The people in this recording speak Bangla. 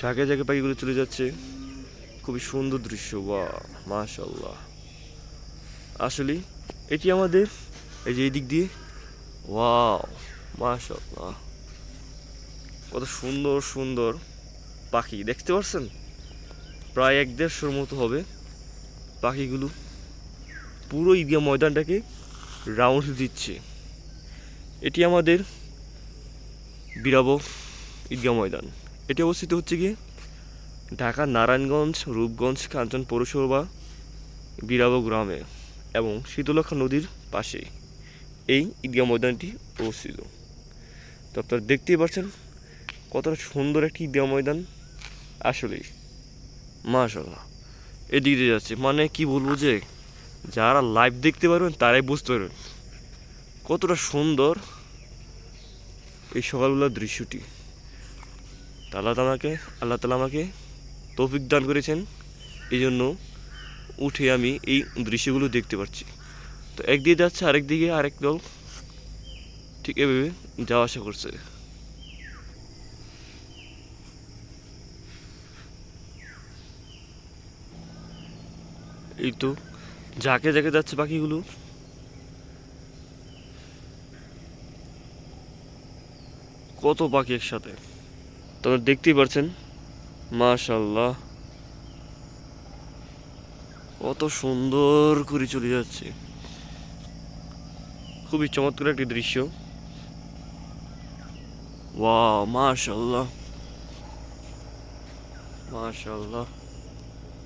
ঝাঁকে ঝাঁকে পাখিগুলো চলে যাচ্ছে, খুবই সুন্দর দৃশ্য বা মাশাল্লাহ আসলে, এটি আমাদের, এই যে এই দিক দিয়ে, ওয়াও মাশাল্লাহ কত সুন্দর সুন্দর পাখি, দেখতে পাচ্ছেন প্রায় এক দেড়শোর মতো হবে পাখিগুলো। পুরো ঈদগাহ ময়দানটাকে রাউন্ড দিচ্ছে। এটি আমাদের বিরাবো ঈদগাহ ময়দান। এটি অবস্থিত হচ্ছে গিয়ে ঢাকা, নারায়ণগঞ্জ, রূপগঞ্জ, কাঞ্চন পৌরসভা, বিরাবো গ্রামে এবং শীতলক্ষা নদীর পাশে এই ঈদগাহ ময়দানটি অবস্থিত। তো আপনারা দেখতেই পাচ্ছেন কতটা সুন্দর একটি ঈদগাহ ময়দান আসলেই। মাশাল্লাহ এদিকে দিয়ে যাচ্ছে। মানে কি বলব যে, যারা লাইভ দেখতে পারবেন তারাই বুঝতে পারবেন কতটা সুন্দর এই সকালবেলার দৃশ্যটি। তা আল্লাহ তালাকে আল্লাহ তালা আমাকে তৌফিক দান করেছেন। এই জন্য উঠে আমি এই দৃশ্যগুলো দেখতে পাচ্ছি। তো একদিকে যাচ্ছে, আরেক দিকে আরেক দল ঠিক এভাবে যাওয়া আসা করছে। এই তো যাকে যাকে যাচ্ছে পাখিগুলো কত পাখি একসাথে? তবে দেখতেই পারছেন। মাশাল্লাহ কত সুন্দর করে চলে যাচ্ছে। খুবই চমৎকার একটি দৃশ্য। ওয়া মাশাল্লাহ মাশাল্লাহ